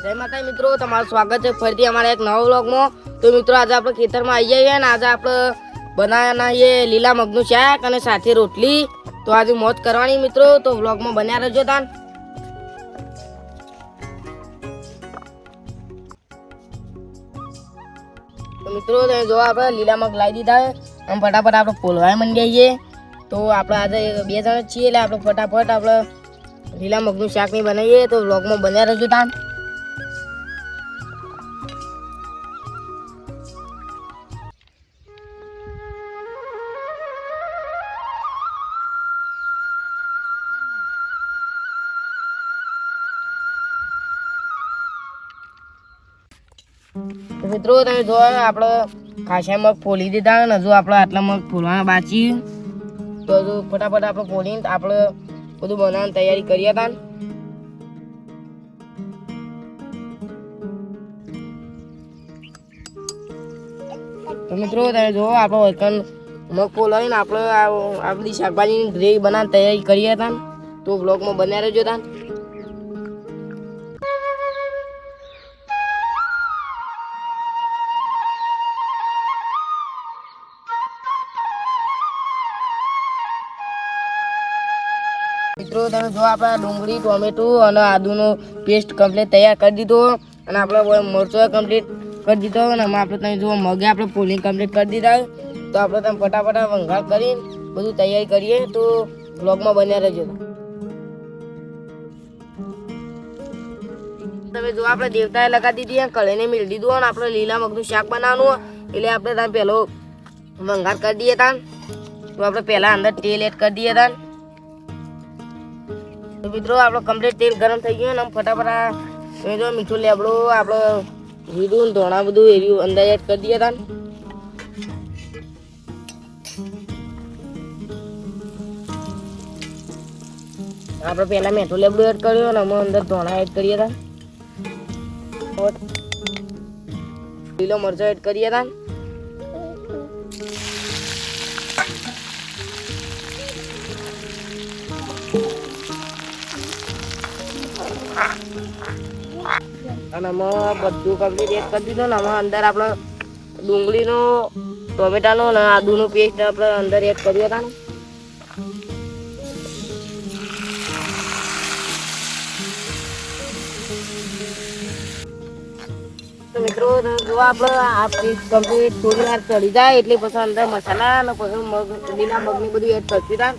જય માતા મિત્રો, તમારું સ્વાગત છે ફરીથી અમારા એક નવા વ્લોગમાં. તો મિત્રો, આજે આપણે ખેતરમાં આવી જઈએ ને, આજે આપણે બનાવવાના છીએ લીલા મગનું શાક અને સાથે રોટલી. તો આજે મોજ કરવાની મિત્રો, તો વ્લોગમાં બન્યા રહેજો તાન. મિત્રો, તમે જો આપણે લીલા મગ લાવી દીધા આમ ફટાફટ આપણે પોલવાય મંડી જઈએ. તો આપણે આજે બે જણ છીએ, એટલે આપણે ફટાફટ આપણે લીલા મગનું શાક નહીં બનાવીએ. તો વ્લોગમાં બન્યા રહેજો તાન. મિત્રો, તમે જો આપણે ખાસા મગ ફોલી દીધા ને હજુ આપણે આટલા મગ ફોલવાના બાકી. તો હજુ ફટાફટ આપણે ફોલીને આપણે બધું બનાવવાની તૈયારી કરીએ હતા મિત્રો, તમે જો આપણે વર્કન મગ ફોલાવીને આપણે આ બધી શાકભાજીની ગ્રેવી બનાવવાની તૈયારી કરીએ હતા તો બ્લોગમાં બન્યા રહેજો હતા મિત્રો, તમે જો આપણે ડુંગળી, ટોમેટું અને આદુનો પેસ્ટ કમ્પ્લીટ તૈયાર કરી દીધો અને આપણે મરચો કમ્પ્લીટ કરી દીધો અને આમાં આપણે તમે જો મગે આપણે પોલિંગ કમ્પ્લીટ કરી દીધા. તો આપણે તમે ફટાફટ વંઘાર કરી બધું તૈયારી કરીએ તો બ્લોગમાં બન્યા રહેજો. તમે જો આપણે દેવતાએ લગાવી દીધી કળીને મેળ દીધું અને આપણે લીલા મગનું શાક બનાવવાનું એટલે આપણે ત્યાં પહેલો વંઘાર કરી દઈએ તાન. તો આપણે પહેલા અંદર તેલ એડ કરી દઈએ તાન. મિત્રો, આપણો કમ્પ્લીટ તેલ ગરમ થઈ ગયું ને આમ ફટાફટ જો મીઠું લેબડો, આપણે જીરું ને ધોણા બધું એર્યું અંદર એડ કરી દઈએ તાન આપણે પહેલાં મીઠું લેબડું એડ કર્યું અને અમે અંદર ધોણા એડ કરીએ તાન લીલો મરચો એડ કરીએ તાન અને અમે બધું કમ્પ્લીટ એડ કરી દીધું ને આમાં અંદર આપણે ડુંગળીનો, ટોમેટાનો અને આદુનો પેસ્ટ આપણે અંદર એડ કર્યો ને. મિત્રો જો આપણે આ ચડી જાય એટલે પછી અંદર મસાલા અને પછી મગ, લીલા બધું એડ કરતી હતા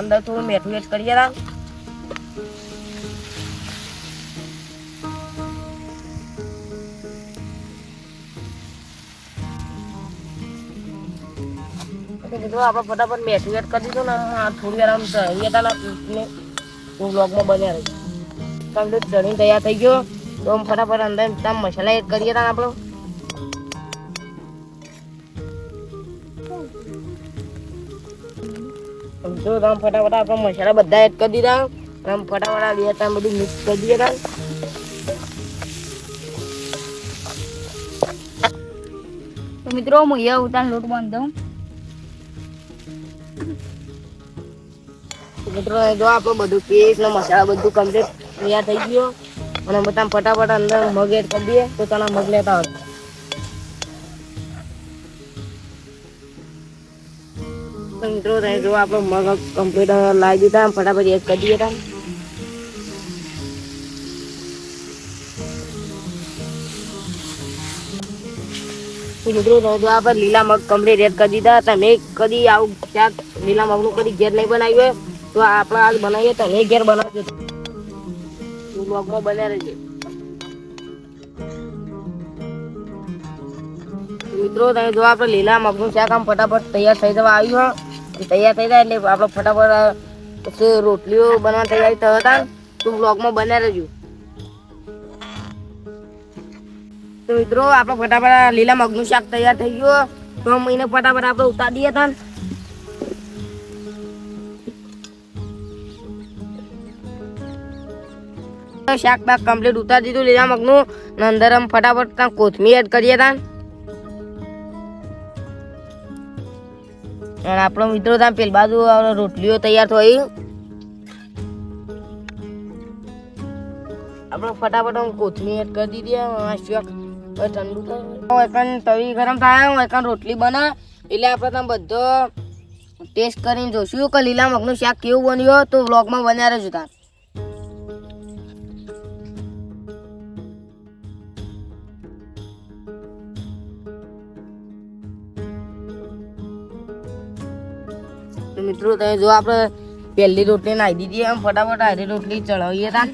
અંદર થોડું મીઠું એડ કરીએ એટલે કીધું આપણે ફટાફટ મેઠું એડ કરી દીધું ને હા થોડી વાર આમ હતા ને હું બ્લોગમાં બન્યા રહી. ચણી તૈયાર થઈ ગયો, તો આમ ફટાફટ અંદર તમે મસાલા એડ કરીએ હતા આપણો. આમ જો તમે ફટાફટ આપણે મસાલા બધા એડ કરી દીધા. આમ ફટાફટ આ બે ત્રણ બધું મિક્સ કરી દઈએ હતા. તો મિત્રો હું અહીંયા ઉતાર લોટ બાંધ દઉં. મિત્રો જો આપણે બધું કેક ને મસાલા બધું કમ્પ્લીટ તૈયાર થઈ ગયો. અને બધા ફટાફટ અંદર મગ એડ કરી દઈએ તો તને મગ લેતા હોય મિત્રો તમે જો આપણો મગ કમ્પ્યુટર લાવી દીધા ફટાફટ એક કરી દીધા મિત્રો તમે જો આપણે લીલા મગ કમ્પ્લીટ રેડ કરી દીધા. તમે કદી આવું લીલા મગનું કદી ઘેર નહીં બનાવ્યું તો આપણે આજ બનાવીએ તમે ઘેર બનાવજો. બ્લોગમાં બન્યા રહેજો. મિત્રો, તમે જો આપણે લીલા મગનું શાક આમ ફટાફટ તૈયાર થઈ જવા આવ્યું હોય તૈયાર થઈ જાય એટલે આપણે ફટાફટ પછી રોટલીઓ બનાવવાની તૈયારી થયો હતા. તું બ્લોગમાં બન્યા રહેજો. તો મિત્રો આપણે ફટાફટ લીલા મગનું શાક તૈયાર થઈ ગયું. તો મહિને ફટાફટ આપણે ઉતારી દઈએ હતા. શાક બાક કમ્પ્લીટ ઉતારી દીધું લીલા મગનું. અને અંદર આમ ફટાફટ કોથમીર એડ કરીએ તા અને આપણો મિત્રો ત્યાં પેલ બાજુ રોટલીઓ તૈયાર થઈ. આપણે ફટાફટ આમ કોથમીર એડ કરી દીધી ઠંડુ થાય. તવી ગરમ થાય, હું એકન રોટલી બના એટલે આપણે તમે બધો ટેસ્ટ કરીને જોશું કે લીલા મગનું શાક કેવું બન્યું તો વ્લોગમાં બન્યા રહેજો તાર મિત્રો, તમે જો આપણે પહેલી રોટલી નાખી દીધી એમ, ફટાફટ આરી રોટલી ચડાવીએ તાન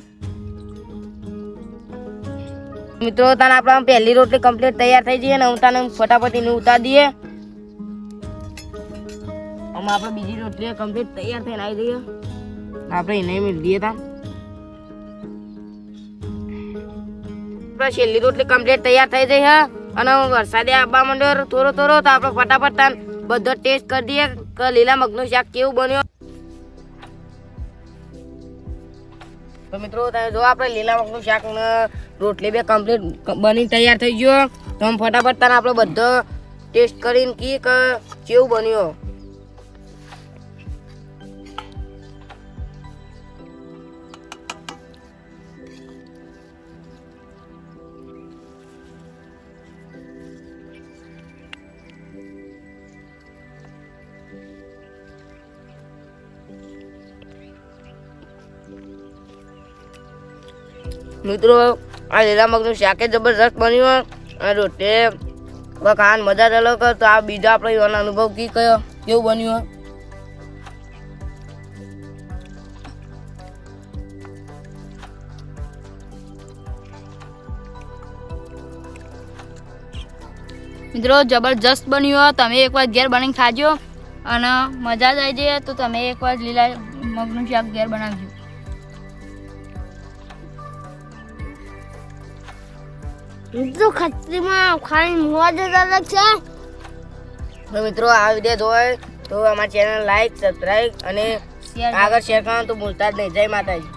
મિત્રો તાન આપણે પહેલી રોટલી કમ્પ્લીટ તૈયાર થઈ જઈએ ને, હું તાને ફટાફટ એને ઉતારી દઈએ. આમાં આપણે બીજી રોટલી કમ્પ્લીટ તૈયાર થઈને આવી જઈએ. આપણે એને મિલ દઈએ તાન આપણે છેલ્લી રોટલી કમ્પ્લીટ તૈયાર થઈ જઈ હા, અને વરસાદે આવવા માંડ્યો થોડો થોડો, તો આપણે ફટાફટ તાન બધો ટેસ્ટ કરી દઈએ. કે લીલા મગનું શાક કેવું બન્યું? તો મિત્રો, તમે જો આપણે લીલા મગનું શાક રોટલી બે કમ્પ્લીટ બની તૈયાર થઈ ગયો. તો ફટાફટ તને આપણે બધો ટેસ્ટ કરીને કી કે કેવું બન્યું. મિત્રો, આ લીલા મગનું શાક જબરદસ્ત બન્યું અને રોટલી ખાવાની મજા જ અલગ તો આ બીજા આપણે એવાનો અનુભવ કી કયો? કેવું બન્યું મિત્રો, જબરજસ્ત બન્યું તમે એકવાર ઘેર બનાવીને ખાજો. અને મજા જ આવી જાય તો તમે એકવાર લીલા મગનું શાક ઘેર બનાવજો. મિત્રો ખત્રીમાં ખાલી મોવા જતા અલગ છે. તો મિત્રો આ વીડિયો જોવાય તો અમારી ચેનલ લાઈક સબસ્ક્રાઈબ અને આગળ શેર કરવાનું તો ભૂલતા જ નહીં. જય માતાજી.